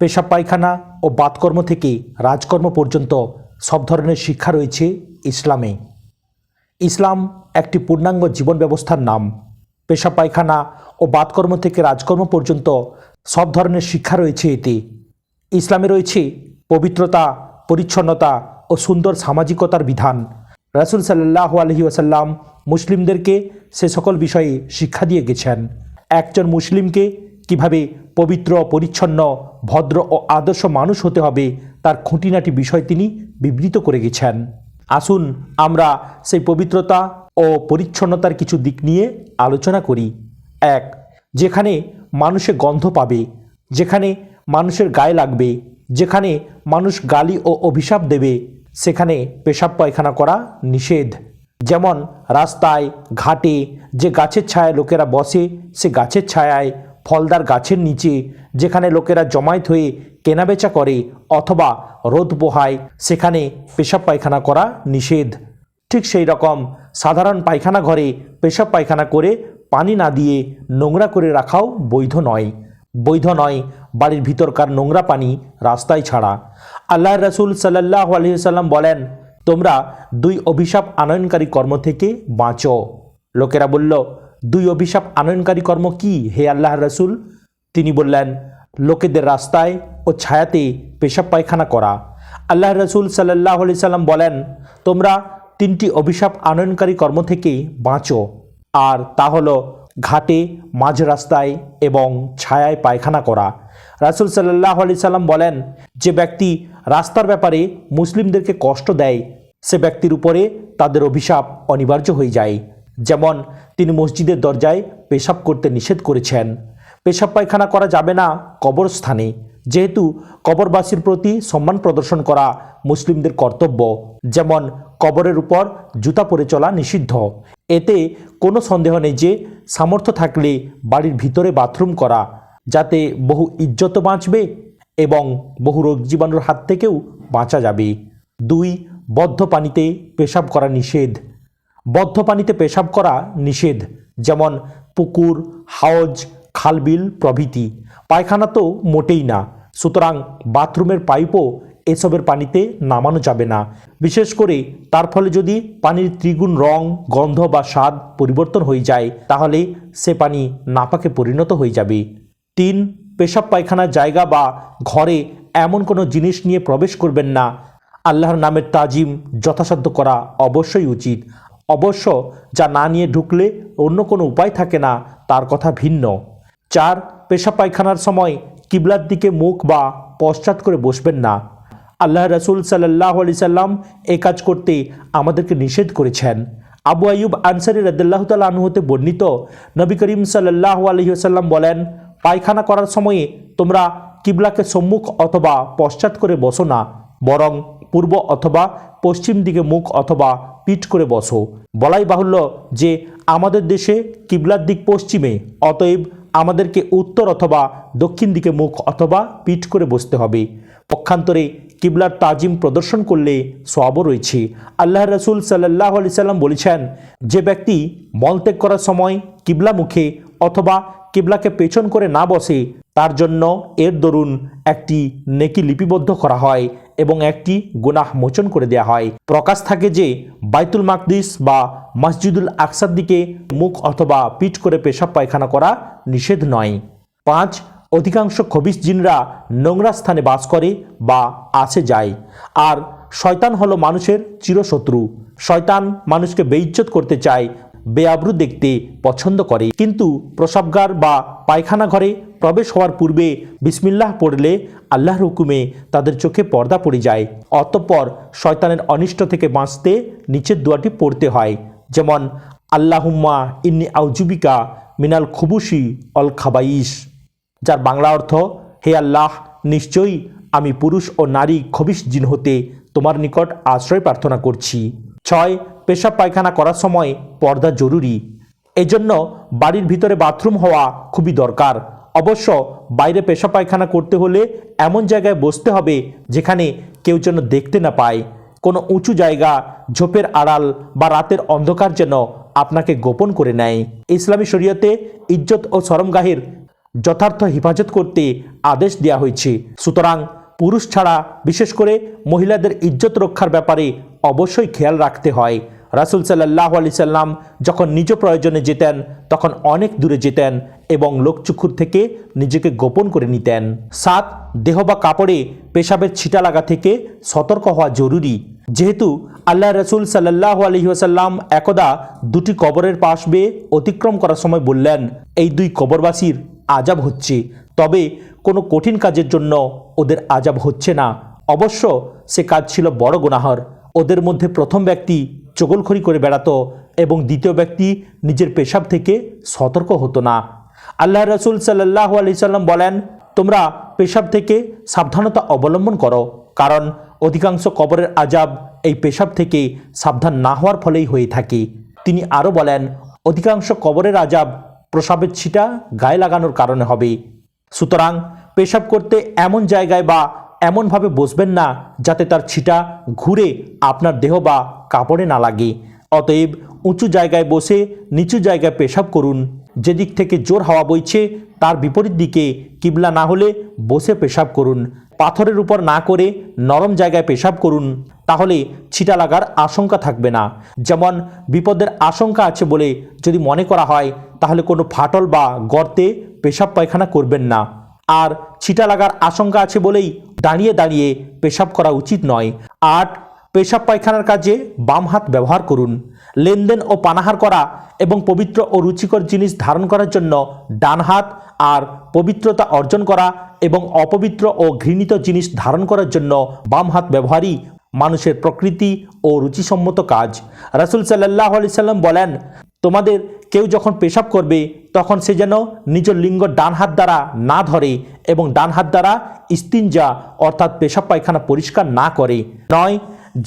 পেশাব পায়খানা ও বাতকর্ম থেকে রাজকর্ম পর্যন্ত সব ধরনের শিক্ষা রয়েছে ইসলামে। ইসলাম একটি পূর্ণাঙ্গ জীবন ব্যবস্থার নাম। পেশা পায়খানা ও বাতকর্ম থেকে রাজকর্ম পর্যন্ত সব ধরনের শিক্ষা রয়েছে এতে। ইসলামে রয়েছে পবিত্রতা, পরিচ্ছন্নতা ও সুন্দর সামাজিকতার বিধান। রাসুল সাল্লাহ আলহি ওসাল্লাম মুসলিমদেরকে সে সকল বিষয়ে শিক্ষা দিয়ে গেছেন। একজন মুসলিমকে কীভাবে পবিত্র, পরিচ্ছন্ন, ভদ্র ও আদর্শ মানুষ হতে হবে তার খুঁটিনাটি বিষয় তিনি বিবৃত করে গেছেন। আসুন আমরা সেই পবিত্রতা ও পরিচ্ছন্নতার কিছু দিক নিয়ে আলোচনা করি। এক, যেখানে মানুষে গন্ধ পাবে, যেখানে মানুষের গায়ে লাগবে, যেখানে মানুষ গালি ও অভিশাপ দেবে, সেখানে পেশাব পায়খানা করা নিষেধ। যেমন রাস্তায়, ঘাটে যে গাছের ছায়ায় লোকেরা বসে, সে গাছের ছায়ায় ফলদার গাছের নিচে, যেখানে লোকেরা জমায়েত হয়ে কেনাবেচা করে অথবা রোদ পোহায়, সেখানে পেশাব পায়খানা করা নিষেধ। ঠিক সেই রকম সাধারণ পায়খানা ঘরে পেশাব পায়খানা করে পানি না দিয়ে নোংরা করে রাখাও বৈধ নয়। বৈধ নয়, বাড়ির ভিতরকার নোংরা পানি রাস্তায় ছাড়া। আল্লাহ রসুল সাল্লাহ আলহিসাল্লাম বলেন, তোমরা দুই অভিশাপ আনয়নকারী কর্ম থেকে বাঁচো। লোকেরা বলল দুই অভিশাপ আনয়নকারী কর্ম কি হে আল্লাহ রসুল? তিনি বললেন, লোকেদের রাস্তায় ও ছায়াতে পেশাব পায়খানা করা। আল্লাহ রসুল সাল্লাহ আলি সাল্লাম বলেন, তোমরা তিনটি অভিশাপ আনয়নকারী কর্ম থেকে বাঁচো, আর তা হলো ঘাটে, মাঝ রাস্তায় এবং ছায়ায় পায়খানা করা। রাসুল সাল্লাহ আলি সাল্লাম বলেন, যে ব্যক্তি রাস্তার ব্যাপারে মুসলিমদেরকে কষ্ট দেয়, সে ব্যক্তির উপরে তাদের অভিশাপ অনিবার্য হয়ে যায়। যেমন তিনি মসজিদের দরজায় পেশাব করতে নিষেধ করেছেন। পেশাব পায়খানা করা যাবে না কবরস্থানে, যেহেতু কবরবাসীর প্রতি সম্মান প্রদর্শন করা মুসলিমদের কর্তব্য। যেমন কবরের উপর জুতা পরে চলা নিষিদ্ধ। এতে কোনো সন্দেহ নেই যে সামর্থ্য থাকলে বাড়ির ভিতরে বাথরুম করা, যাতে বহু ইজ্জত বাঁচবে এবং বহু রোগ জীবাণুর হাত থেকেও বাঁচা যাবে। দুই, বদ্ধ পানিতে পেশাব করা নিষেধ। বদ্ধ পানিতে পেশাব করা নিষেধ, যেমন পুকুর, হাওজ, খালবিল প্রভৃতি। পায়খানা তো মোটেই না, সুতরাং বাথরুমের পাইপও এসবের পানিতে নামানো যাবে না। বিশেষ করে তার ফলে যদি পানির ত্রিগুণ রং, গন্ধ বা স্বাদ পরিবর্তন হয়ে যায়, তাহলে সে পানি নাপাকে পরিণত হয়ে যাবে। তিন, পেশাব পায়খানার জায়গা বা ঘরে এমন কোনো জিনিস নিয়ে প্রবেশ করবেন না। আল্লাহর নামের তাজিম যথাসাধ্য করা অবশ্যই উচিত। অবশ্য যা না নিয়ে ঢুকলে অন্য কোনো উপায় থাকে না, তার কথা ভিন্ন। চার, পেশা পায়খানার সময় কিবলার দিকে মুখ বা পশ্চাৎ করে বসবেন না। আল্লাহ রসুল সাল্লাহ আলি সাল্লাম এই কাজ করতে আমাদেরকে নিষেধ করেছেন। আবু আয়ুব আনসারি রদুল্লাহ তাল হতে বর্ণিত নবী করিম সাল্লাহ আলহিহাল্লাম বলেন, পায়খানা করার সময়ে তোমরা কিবলাকে সম্মুখ অথবা পশ্চাৎ করে বসো না, বরং পূর্ব অথবা পশ্চিম দিকে মুখ অথবা পিঠ করে বসো। বলাই বাহুল্য যে আমাদের দেশে কিবলার দিক পশ্চিমে, অতএব আমাদেরকে উত্তর অথবা দক্ষিণ দিকে মুখ অথবা পিঠ করে বসতে হবে। পক্ষান্তরে কিবলার তাজিম প্রদর্শন করলে সবও রয়েছে। আল্লাহ রসুল সাল্লাহ আলি সাল্লাম বলেছেন, যে ব্যক্তি মলত্যাগ করার সময় কিবলা মুখে অথবা কিবলাকে পেছন করে না বসে, তার জন্য এর দরুন একটি নেকি লিপিবদ্ধ করা হয়। এবং একটি গুনাহ মোচন করে দেয়া হয়। প্রকাশ থাকে যে, বাইতুল মাকদিস বা মসজিদুল আকসার দিকে মুখ অথবা পিঠ করে পেশাব পায়খানা করা নিষেধ নয়। পাঁচ, অধিকাংশ খবিস জিনরা নোংরা স্থানে বাস করে বা আসে যায়। আর, শয়তান হলো মানুষের চিরশত্রু। শয়তান মানুষকে বেইজ্জত করতে চায় বেআব্রু দেখতে পছন্দ করে। কিন্তু প্রসাবগার বা পায়খানা ঘরে প্রবেশ হওয়ার পূর্বে বিসমিল্লাহ পড়লে আল্লাহর হুকুমে তাদের চোখে পর্দা পড়ে যায়। অতঃপর শয়তানের অনিষ্ট থেকে বাঁচতে নিচের দোয়াটি পড়তে হয়। যেমন, আল্লাহুম্মা ইন্নি আউজুবিকা মিনাল খুবুসি অল খাবাইশ যার বাংলা অর্থ, হে আল্লাহ, নিশ্চয়ই আমি পুরুষ ও নারী খবিস জিন হতে তোমার নিকট আশ্রয় প্রার্থনা করছি। ছয় পেশাব পায়খানা করার সময় পর্দা জরুরি। এজন্য বাড়ির ভিতরে বাথরুম হওয়া খুবই দরকার। অবশ্য বাইরে পেশা পায়খানা করতে হলে এমন জায়গায় বসতে হবে যেখানে কেউ যেন দেখতে না পায়। কোনো উঁচু জায়গা, ঝোপের আড়াল বা রাতের অন্ধকার যেন আপনাকে গোপন করে নেয়। ইসলামী শরীয়তে ইজ্জত ও সরমগাহের যথার্থ হেফাজত করতে আদেশ দেওয়া হয়েছে। সুতরাং পুরুষ ছাড়া, বিশেষ করে মহিলাদের ইজ্জত রক্ষার ব্যাপারে অবশ্যই খেয়াল রাখতে হয়। রাসুল সাল্লাহ আলি সাল্লাম যখন নিজ প্রয়োজনে যেতেন, তখন অনেক দূরে যেতেন এবং লোকচক্ষুর থেকে নিজেকে গোপন করে নিতেন। সাত, দেহ বা কাপড়ে পেশাবের ছিটা লাগা থেকে সতর্ক হওয়া জরুরি। যেহেতু আল্লাহ রসুল সাল্লাহ আলহিহাসাল্লাম একদা দুটি কবরের পাশ বেয়ে অতিক্রম করার সময় বললেন, এই দুই কবরবাসীর আজাব হচ্ছে। তবে কোনো কঠিন কাজের জন্য ওদের আজাব হচ্ছে না। অবশ্য সে কাজ ছিল বড় গুনাহর। ওদের মধ্যে প্রথম ব্যক্তি চগলখড়ি করে বেড়াতো এবং দ্বিতীয় ব্যক্তি নিজের পেশাব থেকে সতর্ক হতো না। আল্লাহ রসুল সাল্লাহ আলি সাল্লাম বলেন, তোমরা পেশাব থেকে সাবধানতা অবলম্বন করো, কারণ অধিকাংশ কবরের আজাব এই পেশাব থেকে সাবধান না হওয়ার ফলেই হয়ে থাকে। তিনি আরও বলেন, অধিকাংশ কবরের আজাব প্রসাবের ছিটা গায়ে লাগানোর কারণে হবে। সুতরাং পেশাব করতে এমন জায়গায় বা এমনভাবে বসবেন না যাতে তার ছিটা ঘুরে আপনার দেহ বা কাপড়ে না লাগে। অতএব উঁচু জায়গায় বসে নিচু জায়গায় পেশাব করুন। যেদিক থেকে জোর হাওয়া বইছে, তার বিপরীত দিকে কিবলা না হলে বসে পেশাব করুন। পাথরের উপর না করে নরম জায়গায় পেশাব করুন। তাহলে ছিটা লাগার আশঙ্কা থাকবে না। যেমন বিপদের আশঙ্কা আছে বলে যদি মনে করা হয়, তাহলে কোনো ফাটল বা গর্তে পেশাব পায়খানা করবেন না। আর ছিটা লাগার আশঙ্কা আছে বলেই দাঁড়িয়ে দাঁড়িয়ে পেশাব করা উচিত নয়। আট, পেশাব পায়খানার কাজে বাম হাত ব্যবহার করুন। লেনদেন ও পানাহার করা এবং পবিত্র ও রুচিকর জিনিস ধারণ করার জন্য ডান হাত আর পবিত্রতা অর্জন করা এবং অপবিত্র ও ঘৃণিত জিনিস ধারণ করার জন্য বাম হাত ব্যবহারই মানুষের প্রকৃতি ও রুচিসম্মত কাজ। রাসুল সাল্লাহ আলি সাল্লাম বলেন, তোমাদের কেউ যখন পেশাব করবে, তখন সে যেন নিজ লিঙ্গ ডান হাত দ্বারা না ধরে এবং ডান হাত দ্বারা ইস্তিনজা, অর্থাৎ পেশাব পায়খানা পরিষ্কার না করে। নয়,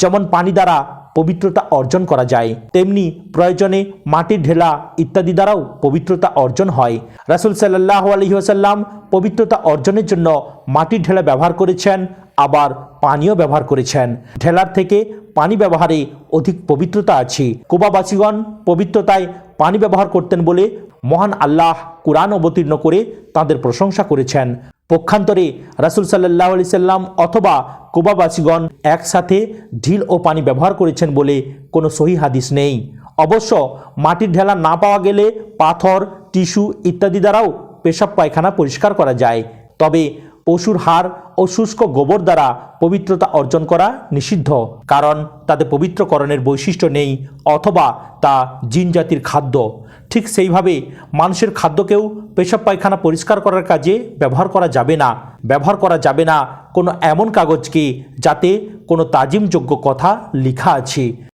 যেমন পানি দ্বারা পবিত্রতা অর্জন করা যায়, তেমনি প্রয়োজনে মাটির ঢেলা ইত্যাদি দ্বারাও পবিত্রতা অর্জন হয়। রাসুল সাল্লাহ আলহিহাসাল্লাম পবিত্রতা অর্জনের জন্য মাটির ঢেলা ব্যবহার করেছেন, আবার পানিও ব্যবহার করেছেন। ঢেলার থেকে পানি ব্যবহারে অধিক পবিত্রতা আছে। কুবাবাসীগণ পবিত্রতায় পানি ব্যবহার করতেন বলে মহান আল্লাহ কোরআন অবতীর্ণ করে তাদের প্রশংসা করেছেন। পক্ষান্তরে রাসুল সাল্লাহ আলি সাল্লাম অথবা কুবাবাসীগণ একসাথে ঢিল ও পানি ব্যবহার করেছেন বলে কোনো সহি হাদিস নেই। অবশ্য মাটির ঢেলা না পাওয়া গেলে পাথর, টিস্যু ইত্যাদি দ্বারাও পেশাব পায়খানা পরিষ্কার করা যায়। তবে পশুর হাড় ও শুষ্ক গোবর দ্বারা পবিত্রতা অর্জন করা নিষিদ্ধ। কারণ তাতে পবিত্রকরণের বৈশিষ্ট্য নেই অথবা তা জিন জাতির খাদ্য। ঠিক সেইভাবে মানুষের খাদ্যকেও পেশাব পায়খানা পরিষ্কার করার কাজে ব্যবহার করা যাবে না। ব্যবহার করা যাবে না কোনো এমন কাগজকে যাতে কোনো তাজিমযোগ্য কথা লেখা আছে।